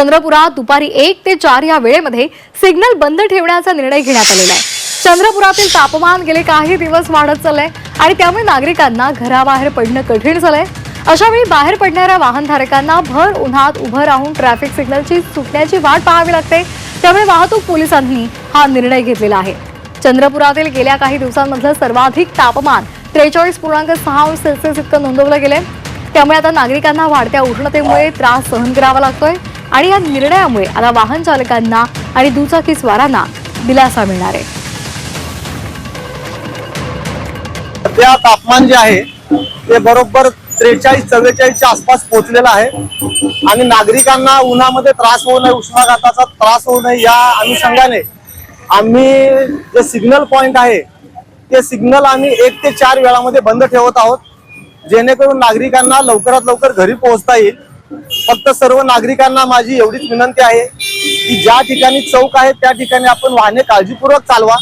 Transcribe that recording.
चंद्रपुरात दुपारी एक ते चार या वेळेमध्ये सिग्नल बंद ठेवण्याचा निर्णय घेण्यात आलेला आहे. चंद्रपुरातील तापमान गेले काही दिवस वाढत चाललंय आणि त्यामुळे नागरिकांना घराबाहेर पडणं कठीण झालंय. अशा वेळी बाहेर पडणाऱ्या वाहनधारकांना भर उन्हात उभं राहून ट्रॅफिक सिग्नलची सुटण्याची वाट पाहावी लागते. त्यामुळे वाहतूक पोलिसांनी हा निर्णय घेतलेला आहे. चंद्रपुरातील गेल्या काही दिवसांमधलं सर्वाधिक तापमान त्रेचाळीस पूर्णांक सहा अंश सेल्सिअस इतकं नोंदवलं गेलंय. त्यामुळे आता नागरिकांना वाढत्या उष्णतेमुळे त्रास सहन करावा लागतोय. आणि या निर्णयामुळे आता वाहन चालकांना आणि दुचाकी स्वारांना दिलासा मिळणार आहे. सध्या तापमान जे आहे ते बरोबर त्रेचाळीस चव्वेचाळीसच्या आसपास पोहोचलेलं आहे. आणि नागरिकांना उन्हामध्ये त्रास होऊ नये उष्माघाताचा त्रास होऊ नये या अनुषंगाने आम्ही जे सिग्नल पॉइंट आहे ते सिग्नल आम्ही एक ते चार वेळामध्ये बंद ठेवत आहोत. जेणेकरून नागरिकांना लवकरात लवकर घरी पोहोचता येईल. फक्त सर्व नागरिकांना माझी एवढीच विनंती आहे की ज्या ठिकाणी चौक आहे त्या ठिकाणी आपण वाहने काळजीपूर्वक चालवा.